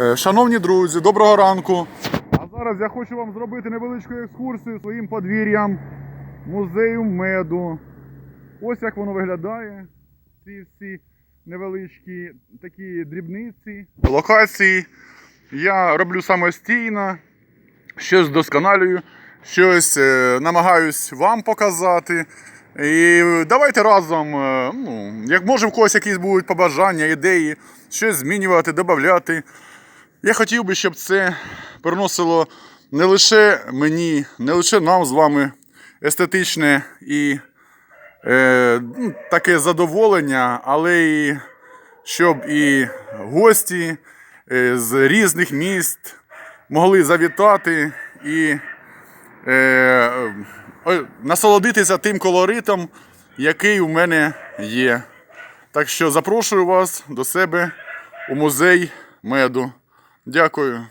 Е, Шановні друзі, доброго ранку. А зараз я хочу вам зробити невеличку екскурсію своїм подвір'ям музею меду. Ось як воно виглядає. Ці всі невеличкі такі дрібниці. Локації я роблю самостійно, щось вдосконалюю, щось е, намагаюсь вам показати. І давайте разом, е, ну, як може в когось якісь будуть побажання, ідеї, щось змінювати, додати. Я хотів би, щоб це приносило не лише мені, не лише нам з вами естетичне і е, ну, таке задоволення, але і щоб і гості е, з різних міст могли завітати і е, насолодитися тим колоритом, який у мене є. Так що запрошую вас до себе у музей меду. Дякую.